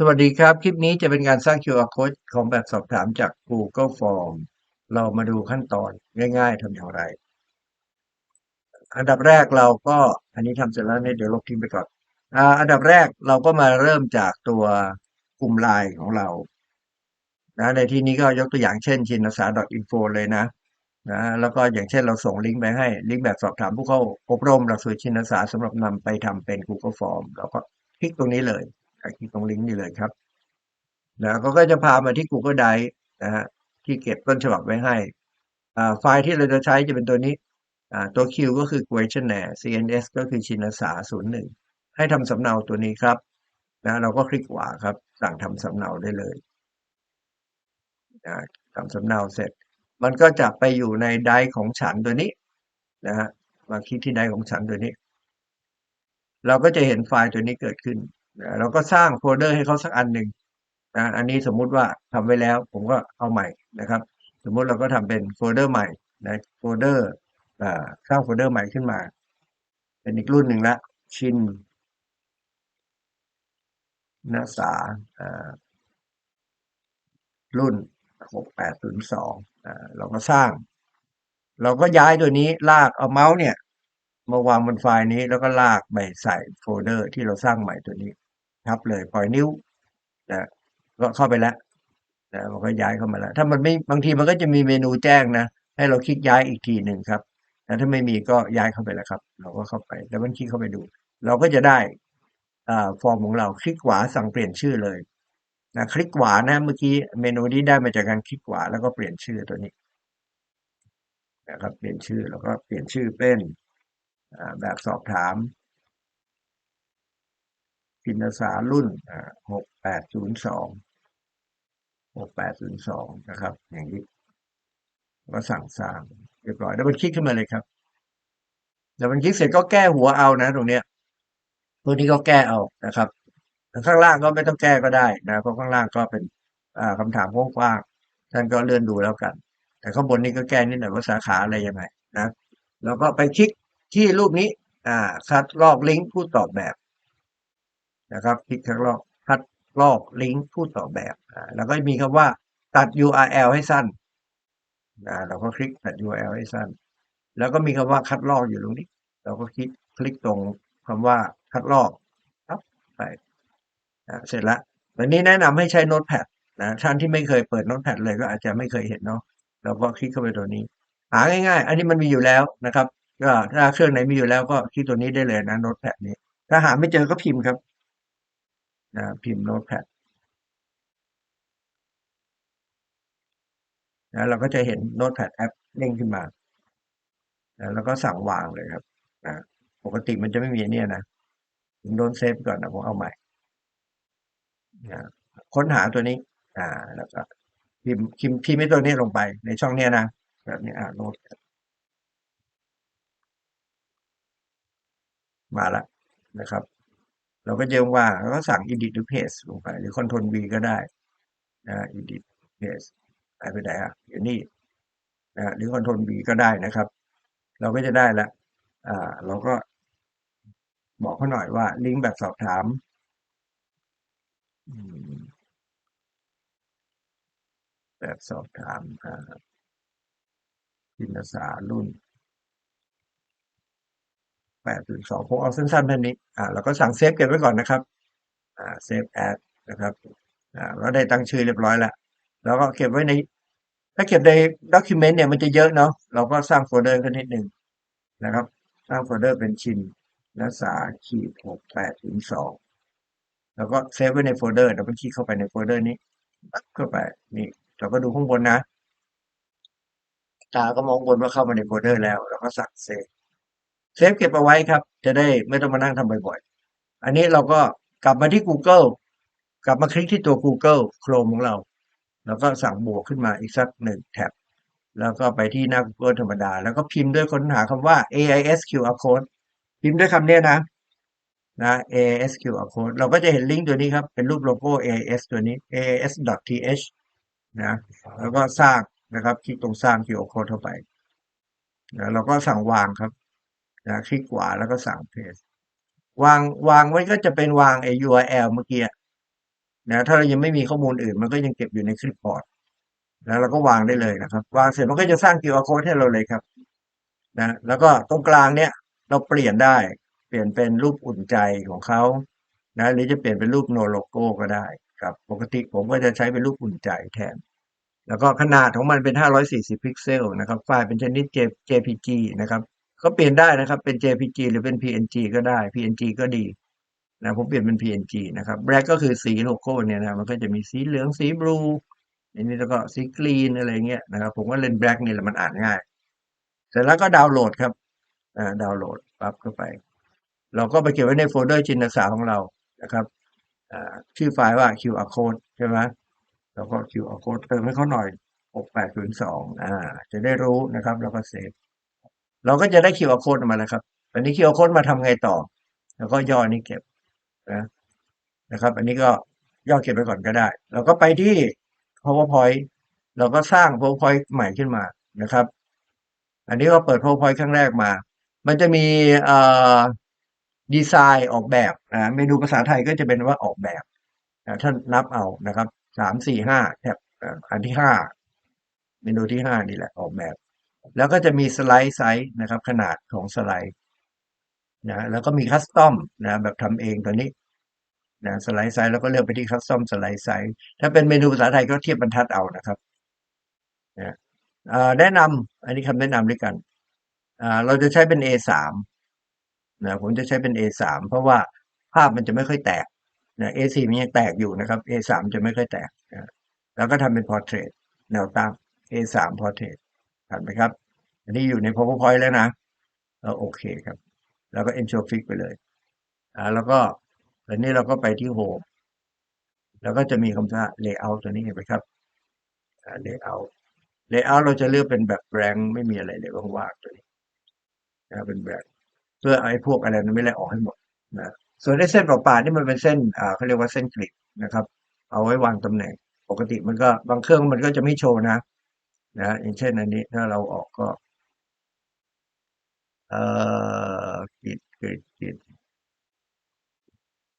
สวัสดีครับ คลิปนี้จะเป็นการสร้าง QR code ของแบบสอบถามจาก Google Form เรามาดูขั้นตอนง่าย ๆทำอย่างไร อันดับแรกเราก็อันนี้ทำเสร็จแล้วเนี่ยเดี๋ยวลบทิ้งไปก่อนออันดับแรกเราก็มาเริ่มจากตัวกลุ่มไลน์ของเรานะในที่นี้ก็ยกตัวอย่างเช่นชินสา .info เลยนะนะแล้วก็อย่างเช่นเราส่งลิงก์ไปให้ลิงก์แบบสอบถามผู้เข้าอบรมหลักสูตรชินสาสำหรับนำไปทำเป็น Google Form เราก็คลิกตรงนี้เลย คลิกตรงลิงก์นี้เลยครับนะก็ก็จะพามาที่ Google Drive นะฮะที่เก็บต้นฉบับไว้ให้ไฟล์ที่เราจะใช้จะเป็นตัวนี้ตัว Q ก็คือ questionnaire CNS ก็คือชินสา01 ให้ทำสำเนาตัวนี้ครับนะเราก็คลิกขวาครับสั่งทำสำเนาได้เลยนะทำสำเนาเสร็จ มันก็จะไปอยู่ในไดร์ของฉันตัวนี้นะฮะมาคลิกที่ไดร์ของฉันตัวนี้ เราก็จะเห็นไฟล์ตัวนี้เกิดขึ้น เราก็สร้างโฟลเดอร์ให้เขาสักอันหนึ่งนะอันนี้สมมุติว่าทำไว้แล้ว ผมก็เอาใหม่นะครับ สมมุติเราก็ทำเป็นโฟลเดอร์ใหม่นะโฟลเดอร์สร้างโฟลเดอร์ใหม่ขึ้นมา เป็นอีกรุ่นหนึ่งละ ชินนักษาอ่ารุ่น 6802อ่าเราก็สร้าง เราก็ย้ายตัวนี้ลากเอาเมาส์เนี่ย มาวางบนไฟล์นี้แล้วก็ลากไปใส่โฟลเดอร์ที่เราสร้างใหม่ตัวนี้ ทับเลยปล่อยนิ้วนะก็เข้าไปแล้วนะมันก็ย้ายเข้ามาแล้ว ถ้ามันไม่บางทีมันก็จะมีเมนูแจ้งนะ ให้เราคลิกย้ายอีกทีหนึ่งครับแต่ถ้าไม่มีก็ย้ายเข้าไปแล้วครับ เราก็เข้าไปแล้วมันคลิกเข้าไปดู เราก็จะได้อ่าฟอร์มของเราคลิกขวาสั่งเปลี่ยนชื่อเลยนะคลิกขวานะเมื่อกี้เมนูนี้ได้มาจากการคลิกขวาแล้วก็เปลี่ยนชื่อตัวนี้นะครับเปลี่ยนชื่อแล้วก็เปลี่ยนชื่อเป็นแบบสอบถาม พินสารุ่นหกแปดศูนย์สองหกแปดศูนย์สองนะครับ อย่างนี้ก็สั่งสร้างเรียบร้อยแล้วมันคลิกขึ้นมาเลยครับแล้วมันคลิกเสร็จก็แก้หัวเอานะ ตรงเนี้ยตัวนี้ก็แก้เอานะครับข้างล่างก็ไม่ต้องแก้ก็ได้นะเพราะข้างล่างก็เป็นอ่าคำถามกว้างๆท่านก็เลื่อนดูแล้วกัน แต่ข้างบนนี้ก็แก้นิดหน่อยว่าสาขาอะไรยังไงนะแล้วก็ไปคลิกที่รูปนี้อ่าคัดลอกลิงก์ผู้ตอบแบบ นะครับ คลิกคัดลอกคัดลอกลิงก์ผู้ตอบแบบ แล้วก็มีคำว่าตัด URL ให้สั้นอ่าเราก็คลิกตัด URL ให้สั้น แล้วก็มีคำว่าคัดลอกอยู่ตรงนี้ เราก็คลิกคลิกตรงคำว่าคัดลอกครับไปอ่เสร็จแล้ววันนี้แนะนำให้ใช้โน้ตแพดนะท่านที่ไม่เคยเปิดโน้ตแพดเลยก็อาจจะไม่เคยเห็นเนาะเราก็คลิกเข้าไปตัวนี้ หาง่าย ๆ อันนี้มันมีอยู่แล้วนะครับก็ถ้าเครื่องไหนมีอยู่แล้วก็คลิกตัวนี้ได้เลยนะโน้ตแพดนี้ ถ้าหาไม่เจอก็พิมพ์ครับ นะพิมพ์โน้ตแพดนะเราก็จะเห็นโน้ตแพดแอปเด้งขึ้นมานะแล้วก็สั่งวางเลยครับนะปกติมันจะไม่มีเนี่ยนะผมโดนเซฟก่อนนะผมเอาใหม่นะค้นหาตัวนี้ อ่า แล้วก็พิมพ์พิมพ์พิมพ์ไอ้ตัวนี้ลงไปในช่องเนี้ยนะแบบนี้อ่าโน้ตมาแล้วนะครับ เราก็เจิมว่าแล้วก็สั่ง edit to page ลงไป หรือ control V ก็ได้นะ edit page หายไปไหนอะอยู่นี่นะหรือ control V ก็ได้นะครับ เราก็จะได้ละอ่าเราก็บอกเขาหน่อยว่า ลิงก์แบบสอบถามแบบสอบถามอ่าพินสารุ่น แปดถึงสองผมเอาสั้นๆแบบนี้อ่าเราก็สั่งเซฟเก็บไว้ก่อนนะครับอ่าเซฟแอดนะครับอ่าเราได้ตั้งชื่อเรียบร้อยแล้วแล้วก็เก็บไว้ใน ถ้าเก็บในด็อกิเมนต์เนี่ยมันจะเยอะเนาะเราก็สร้างโฟลเดอร์กันนิดหนึ่งนะครับ สร้างโฟลเดอร์เป็นชินนักษาขีดหกแปดถึงสองแล้วก็เซฟไว้ในโฟลเดอร์เราก็คลิกเข้าไปในโฟลเดอร์นี้ปั๊บเข้าไปนี่เราก็ดูข้างบนนะ ตาก็มองบนว่าเข้ามาในโฟลเดอร์แล้ว เราก็สั่งเซฟ เซฟเก็บเอาไว้ครับ จะได้ไม่ต้องมานั่งทำบ่อยๆ อันนี้เราก็กลับมาที่ Google กลับมาคลิกที่ตัว Google Chrome ของเรา แล้วก็สั่งบวกขึ้นมาอีกสักหนึ่งแท็บ แล้วก็ไปที่หน้า Google ธรรมดา แล้วก็พิมพ์ด้วยค้นหาคำว่า AIS QR code พิมพ์ด้วยคำนี้นะนะ AIS QR code เราก็จะเห็นลิงก์ตัวนี้ครับ เป็นรูปโลโก้ AIS ตัวนี้ AIS.th นะแล้วก็สร้างนะครับ คลิกตรงสร้าง QR code เข้าไปแล้วเราก็สั่งวางครับ นะคลิกขวาแล้วก็สั่งเพจวางวางไว้ก็จะเป็นวางไอ้ URL เมื่อกี้นะถ้าเรายังไม่มีข้อมูลอื่น มันก็ยังเก็บอยู่ในคลิปบอร์ดแล้วเราก็วางได้เลยนะครับ วางเสร็จมันก็จะสร้าง QR code ให้เราเลยครับนะแล้วก็ตรงกลางเนี่ยเราเปลี่ยนได้เปลี่ยนเป็นรูปอุ่นใจของเขานะหรือจะเปลี่ยนเป็นรูปโนโลโก้ก็ได้ครับปกติผมก็จะใช้เป็นรูปอุ่นใจแทน แล้วก็ขนาดของมันเป็น 540 พิกเซลนะครับไฟล์เป็นชนิด JPG นะครับ ก็เปลี่ยนได้นะครับ เป็น JPG หรือเป็น PNG ก็ได้ PNG ก็ดีนะผมเปลี่ยนเป็น PNG นะครับ black ก็คือสีโลโก้เนี่ยนะมันก็จะมีสีเหลืองสีบลูอันนี้แล้วก็สีกรีนอะไรเงี้ยนะครับ ผมว่าเล่น black นี่แหละมันอ่านง่าย เสร็จแล้วก็ดาวน์โหลดครับอ่าดาวน์โหลดปั๊บเข้าไป เราก็ไปเก็บไว้ในโฟลเดอร์จินตสาของเรานะครับอ่าชื่อไฟล์ว่า QR code ใช่ไหมแล้วก็ QR code เติมให้เขาหน่อย 6802อ่า จะได้รู้นะครับ แล้วก็เซฟ เราก็จะได้ QR code ออกมาแล้วครับอันนี้ QR code มาทำไงต่อ แล้วก็ย่อนี้เก็บนะนะครับ อันนี้ก็ย่อเก็บไปก่อนก็ได้ เราก็ไปที่ PowerPoint เราก็สร้าง PowerPoint ใหม่ขึ้นมานะครับ อันนี้ก็เปิด PowerPoint ครั้งแรกมา มันจะมีเอ่อดีไซน์ออกแบบนะเมนูภาษาไทยก็จะเป็นว่าออกแบบนะท่านนับเอานะครับสามสี่ห้าแท็บอันที่ห้าเมนูที่ห้านี่แหละออกแบบ แล้วก็จะมีสไลด์ไซส์นะครับ ขนาดของสไลด์นะแล้วก็มีคัสตอมนะแบบทำเองตัวนี้นะสไลด์ไซส์แล้วก็เลือกไปที่คัสตอมสไลด์ไซส์ถ้าเป็นเมนูภาษาไทยก็เทียบบรรทัดเอานะครับนะแนะนำอันนี้คำแนะนำด้วยกันอ่าเราจะใช้เป็น A3 นะผมจะใช้เป็น A3 เพราะว่าภาพมันจะไม่ค่อยแตกนะ A4 มันยังแตกอยู่นะครับ A3 จะไม่ค่อยแตกนะแล้วก็ทำเป็น portrait แนวตั้ง A3 portrait ผ่านไหมครับ อันนี้อยู่ใน PowerPoint แล้วนะเราโอเคครับ แล้วก็ Ensure Fix ไปเลยอ่าแล้วก็อันนี้เราก็ไปที่ Home แล้วก็จะมีคำว่า Layout ตัวนี้เห็นไหมครับ Layout Layout เราจะเลือกเป็นแบบ blank ไม่มีอะไรเลยว่างๆตัวนี้นะเป็นแบบเพื่อเอาไอ้พวกอะไรนั้นไม่ไล่ออกให้หมดนะส่วนไอ้เส้นเปล่าๆนี่มันเป็นเส้นอ่าเขาเรียกว่าเส้นกริดนะครับ เอาไว้วางตำแหน่ง ปกติมันก็บางเครื่องมันก็จะไม่โชว์นะ นะอย่างเช่นอันนี้ถ้าเราออกก็เอ่อกิดกิดกิด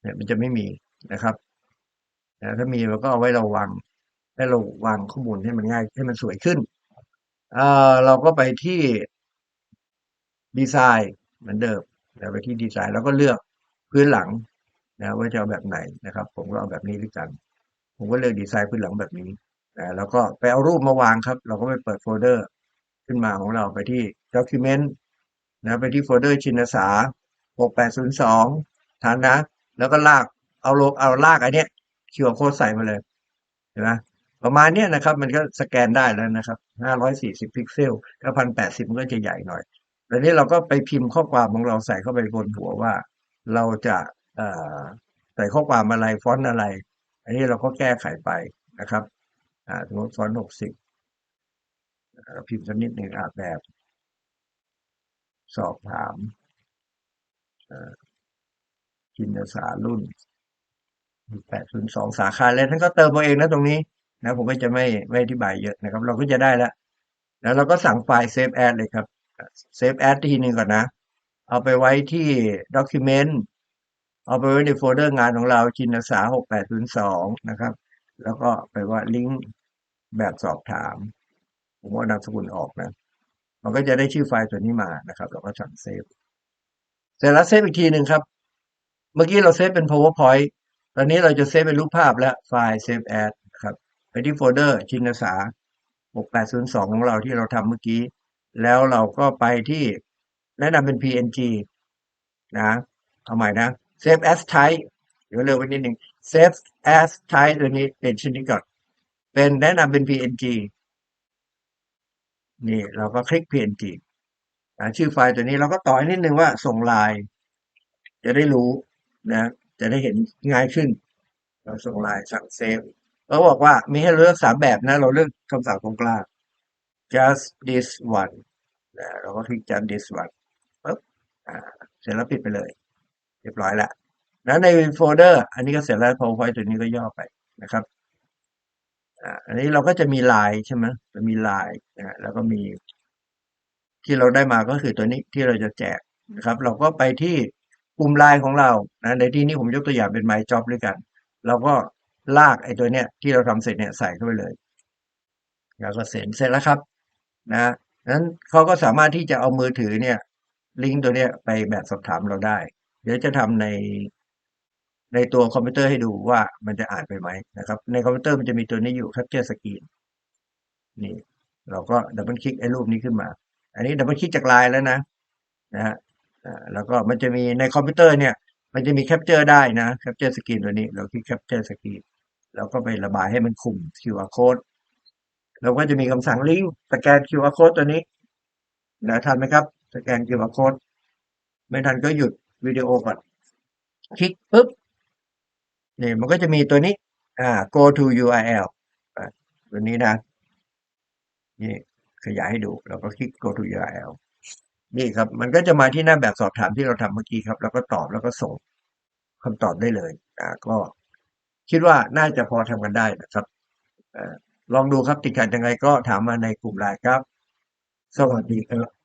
เนี่ยมันจะไม่มีนะครับนะถ้ามีเราก็เอาไว้เราวางให้เราวางข้อมูลให้มันง่ายให้มันสวยขึ้นเอ่อเราก็ไปที่ดีไซน์เหมือนเดิมนะไปที่ดีไซน์แล้วก็เลือกพื้นหลังนะว่าจะเอาแบบไหนนะครับ ผมก็เอาแบบนี้ด้วยกัน ผมก็เลือกดีไซน์พื้นหลังแบบนี้ แล้วก็ไปเอารูปมาวางครับ เราก็ไปเปิดโฟลเดอร์ขึ้นมาของเราไปที่ Document นะไปที่โฟลเดอร์ชินสา6802ฐานนะ แล้วก็ลากเอาโลเอาลากอันเนี้ย QR code ใส่มาเลยเห็นไหมประมาณเนี้ยนะครับ มันก็สแกนได้แล้วนะครับ 540 พิกเซลถ้า1080 มันก็จะใหญ่หน่อยแล้วนี้เราก็ไปพิมพ์ข้อความของเราใส่เข้าไปบนหัวว่า เราจะใส่ข้อความอะไรฟอนต์อะไร อันนี้เราก็แก้ไขไปนะครับ สมมติฟอนต์หกสิบพิมพ์สักนิดหนึ่งอ่าแบบ สอบถามเอ่อจินตสารุ่นแปดศูนย์สองสาขาแล้วท่านก็เติมเอาเองนะตรงนี้นะผมก็จะไม่ไม่อธิบายเยอะนะครับ เราก็จะได้แล้วแล้วเราก็สั่งไฟล์ save as เลยครับ save as ทีหนึ่งก่อนนะ เอาไปไว้ที่ document เอาไปไว้ในโฟลเดอร์งานของเราจินสา6802นะครับ แล้วก็ไปว่าลิงก์แบบสอบถาม ผมว่านามสกุลออกนะ มันก็จะได้ชื่อไฟล์ตัวนี้มานะครับ เราก็สั่งเซฟ เสร็จแล้วเซฟอีกทีหนึ่งครับ เมื่อกี้เราเซฟเป็น powerpoint ตอนนี้เราจะเซฟเป็นรูปภาพและไฟล์ save as ครับไปที่โฟลเดอร์ชินสา6802 ของเราที่เราทำเมื่อกี้ แล้วเราก็ไปที่แนะนำเป็น PNG นะ เอาใหม่นะ save as type เดี๋ยวเร็วไปนิดหนึ่ง save as type ตัวนี้เป็นชนิดก่อน เป็นแนะนำเป็น PNG นี่เราก็คลิก PNG นะชื่อไฟล์ตัวนี้เราก็ต่ออีกนิดนึงว่าส่งไลน์จะได้รู้นะ จะได้เห็นง่ายขึ้น เราส่งไลน์สั่งเซฟเขาบอกว่ามีให้เลือกสามแบบนะ เราเลือกคำสั่งตรงกลาง just this one นะเราก็คลิก just this one ปุ๊บอ่าเสร็จแล้วปิดไปเลย เรียบร้อยแล้ว แล้วในโฟลเดอร์ อันนี้ก็เสร็จแล้ว PowerPoint ตัวนี้ก็ย่อไปนะครับอันนี้เราก็จะมีลายใช่ไหมจะมีลายนะแล้วก็มี ที่เราได้มาก็คือตัวนี้ที่เราจะแจกนะครับ เราก็ไปที่กลุ่มไลน์ของเรานะในที่นี้ผมยกตัวอย่างเป็น My Job ด้วยกัน เราก็ลากไอ้ตัวเนี้ย ที่เราทำเสร็จเนี่ยใส่เข้าไปเลย แล้วก็เสร็จเสร็จแล้วครับ นะนั้นเขาก็สามารถที่จะเอามือถือเนี่ย ลิงก์ตัวเนี้ยไปแบบสอบถามเราได้ เดี๋ยวจะทำใน ในตัวคอมพิวเตอร์ให้ดูว่ามันจะอ่านไปไหมนะครับ ในคอมพิวเตอร์มันจะมีตัวนี้อยู่ Capture Screen นี่เราก็ดับเบิลคลิกไอ้รูปนี้ขึ้นมา อันนี้ดับเบิลคลิกจากไลน์แล้วนะนะฮะแล้วก็มันจะมีในคอมพิวเตอร์เนี่ย มันจะมีแคปเจอร์ได้นะแคปเจอร์สกรีนตัวนี้ เราคลิกแคปเจอร์สกรีนแล้วก็ไประบายให้มันคุม QR code เราก็จะมีคำสั่งลิงก์สแกน QR code ตัวนี้นะทันไหมครับ สแกน QR code ไม่ทันก็หยุดวิดีโอก่อน คลิกปุ๊บ นี่มันก็จะมีตัวนี้อ่า go to URL ตัวนี้นะนี่ขยายให้ดูเราก็คลิก go to URL นี่ครับ มันก็จะมาที่หน้าแบบสอบถามที่เราทำเมื่อกี้ครับ แล้วก็ตอบแล้วก็ส่งคำตอบได้เลยอ่าก็คิดว่าน่าจะพอทำกันได้นะครับอลองดูครับติดขัดยังไงก็ถามมาในกลุ่มไลน์ครับ สวัสดีครับ